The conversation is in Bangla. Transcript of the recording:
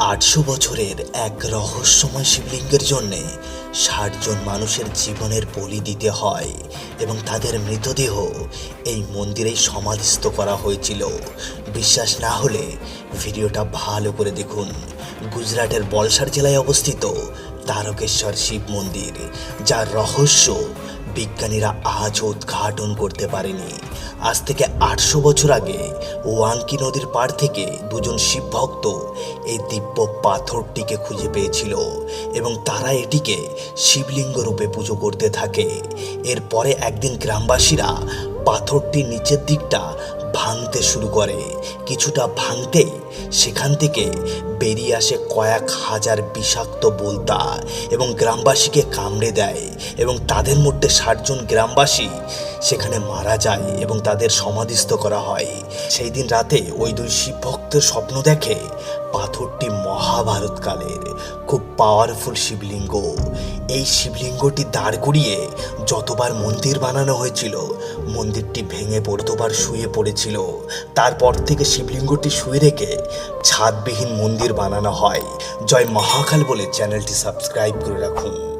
আটশো বছরের এক রহস্যময় শিবলিঙ্গের জন্যে ষাটজন মানুষের জীবনের বলি দিতে হয় এবং তাদের মৃতদেহ এই মন্দিরেই সমাধিস্থ করা হয়েছিল। বিশ্বাস না হলে ভিডিওটা ভালো করে দেখুন। গুজরাটের বলসার জেলায় অবস্থিত তারকেশ্বর শিব মন্দির, যার রহস্য বিজ্ঞানীরা আজও উদ্ঘাটন করতে পারেনি। আজ থেকে আটশো বছর আগে ওয়াঙ্কি নদীর পাড় থেকে দুজন শিব ভক্ত এই দিব্য পাথরটিকে খুঁজে পেয়েছিল এবং তারা এটিকে শিবলিঙ্গ রূপে পুজো করতে থাকে। এরপরে একদিন গ্রামবাসীরা পাথরটির নিচের দিকটা ভাঙতে শুরু করে। কিছুটা ভাঙতেই সেখান থেকে বেরিয়ে আসে কয়েক হাজার বিষাক্ত বলতা এবং গ্রামবাসীকে কামড়ে দেয় এবং তাদের মধ্যে ষাটজন গ্রামবাসী সেখানে মারা যায় এবং তাদের সমাধিস্থ করা হয়। সেই দিন রাতে ওই দুই শিব ভক্তের স্বপ্ন দেখে পাথরটি মহাভারতকালের। খুব পাওয়ারফুল শিবলিঙ্গ। এই শিবলিঙ্গটি দাঁড় করিয়ে যতবার মন্দির বানানো হয়েছিল, মন্দিরটি ভেঙে পড়তবার শুয়ে পড়েছিল। তারপর থেকে শিবলিঙ্গটি শুয়ে রেখে ছাদবিহীন মন্দির বানানো হয়। জয় মহাকাল বলে চ্যানেলটি সাবস্ক্রাইব করে রাখুন।